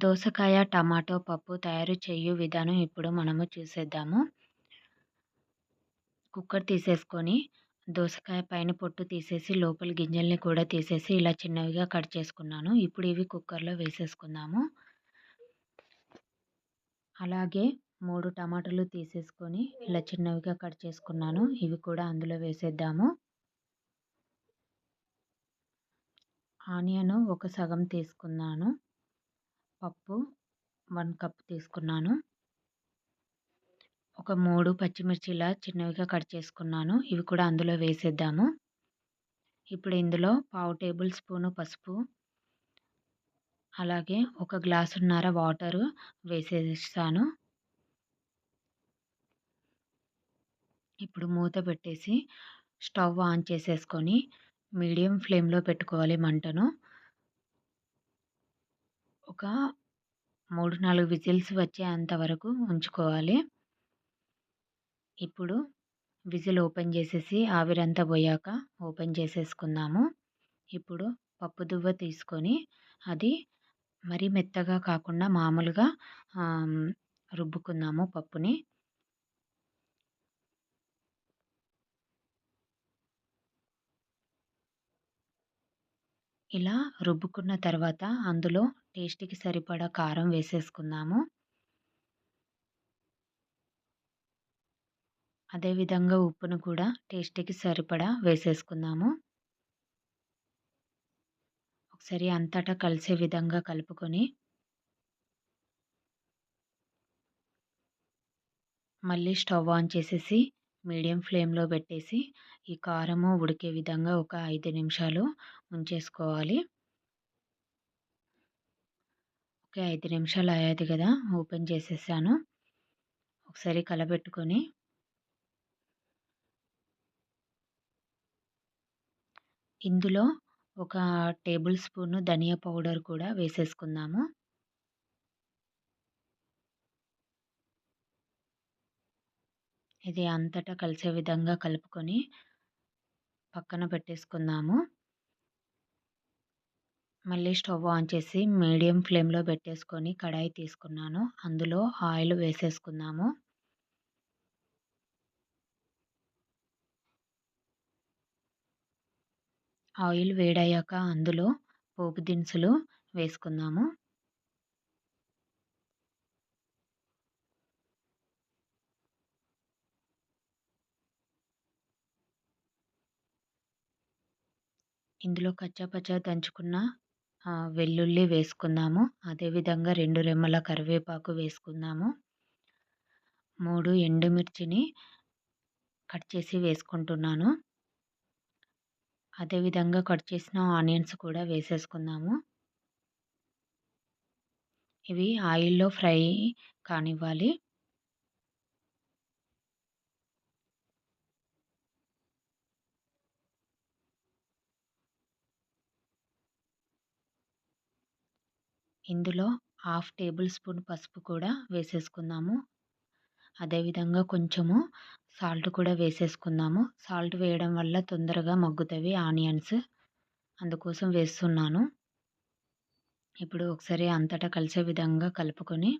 దోసకాయ టమాటో పప్పు తయారు చేయు విధానం ఇప్పుడు మనము చూసేద్దాము. కుక్కర్ తీసేసుకొని దోసకాయ పైన పొట్టు తీసేసి లోపల గింజల్ని కూడా తీసేసి ఇలా చిన్నవిగా కట్ చేసుకున్నాను. ఇప్పుడు ఇవి కుక్కర్లో వేసేసుకుందాము. అలాగే మూడు టమాటాలు తీసేసుకొని ఇలా చిన్నవిగా కట్ చేసుకున్నాను. ఇవి కూడా అందులో వేసేద్దాము. ఆనియన్ ఒక సగం తీసుకున్నాను. పప్పు వన్ కప్ తీసుకున్నాను. ఒక మూడు పచ్చిమిర్చి ఇలా చిన్నవిగా కట్ చేసుకున్నాను. ఇవి కూడా అందులో వేసేద్దాము. ఇప్పుడు ఇందులో పావు టేబుల్ స్పూను పసుపు అలాగే ఒక గ్లాసున్నర వాటరు వేసేస్తాను. ఇప్పుడు మూత పెట్టేసి స్టవ్ ఆన్ చేసేసుకొని మీడియం ఫ్లేమ్లో పెట్టుకోవాలి మంటను. ఒక మూడు నాలుగు విజిల్స్ వచ్చేంత వరకు ఉంచుకోవాలి. ఇప్పుడు విజిల్ ఓపెన్ చేసేసి ఆవిరంతా పోయాక ఓపెన్ చేసేసుకుందాము. ఇప్పుడు పప్పు దువ్వ తీసుకొని అది మరీ మెత్తగా కాకుండా మామూలుగా రుబ్బుకుందాము పప్పుని. ఇలా రుబ్బుకున్న తర్వాత అందులో టేస్ట్కి సరిపడా కారం వేసేసుకుందాము. అదేవిధంగా ఉప్పును కూడా టేస్ట్కి సరిపడా వేసేసుకుందాము. ఒకసారి అంతటా కలిసే విధంగా కలుపుకొని మళ్ళీ స్టవ్ ఆన్ చేసేసి మీడియం ఫ్లేమ్లో పెట్టేసి ఈ కారము ఉడికే విధంగా ఒక ఐదు నిమిషాలు ఉంచేసుకోవాలి. ఓకే ఐదు నిమిషాలు అయ్యేది కదా ఓపెన్ చేసేసాను. ఒకసారి కలబెట్టుకొని ఇందులో ఒక టేబుల్ స్పూన్ ధనియా పౌడర్ కూడా వేసేసుకుందాము. ఇది అంతటా కలిసే విధంగా కలుపుకొని పక్కన పెట్టేసుకుందాము. మళ్ళీ స్టవ్ ఆన్ చేసి మీడియం ఫ్లేమ్లో పెట్టేసుకొని కడాయి తీసుకున్నాను. అందులో ఆయిల్ వేసేసుకుందాము. ఆయిల్ వేడయ్యాక అందులో పోపు దినుసులు వేసుకుందాము. ఇందులో కచ్చాపచ్చా దంచుకున్న వెల్లుల్లి వేసుకుందాము. అదేవిధంగా రెండు రెమ్మల కరివేపాకు వేసుకుందాము. మూడు ఎండుమిర్చిని కట్ చేసి వేసుకుంటున్నాను. అదేవిధంగా కట్ చేసిన ఆనియన్స్ కూడా వేసేసుకుందాము. ఇవి ఆయిల్లో ఫ్రై కానివ్వాలి. ఇందులో హాఫ్ టేబుల్ స్పూన్ పసుపు కూడా వేసేసుకుందాము. అదేవిధంగా కొంచెము సాల్ట్ కూడా వేసేసుకుందాము. సాల్ట్ వేయడం వల్ల తొందరగా మగ్గుతాయి ఆనియన్స్. అందుకోసం వేస్తున్నాను. ఇప్పుడు ఒకసారి అంతటా కలిసే విధంగా కలుపుకొని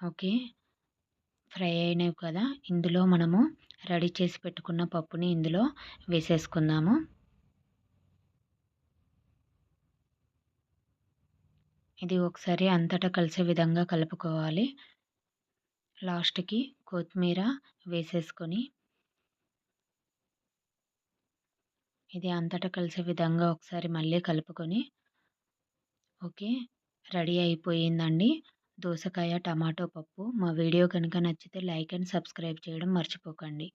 ఓకే. ఫ్రై అయినవి కదా ఇందులో మనము రెడీ చేసి పెట్టుకున్న పప్పుని ఇందులో వేసేసుకుందాము. ఇది ఒకసారి అంతటా కలిసే విధంగా కలుపుకోవాలి. లాస్ట్కి కొత్తిమీర వేసేసుకొని ఇది అంతటా కలిసే విధంగా ఒకసారి మళ్ళీ కలుపుకొని ఓకే రెడీ అయిపోయిందండి. దోసకాయ టమాటో పప్పు మా వీడియో కనుక నచ్చితే లైక్ అండ్ సబ్స్క్రైబ్ చేయడం మర్చిపోకండి.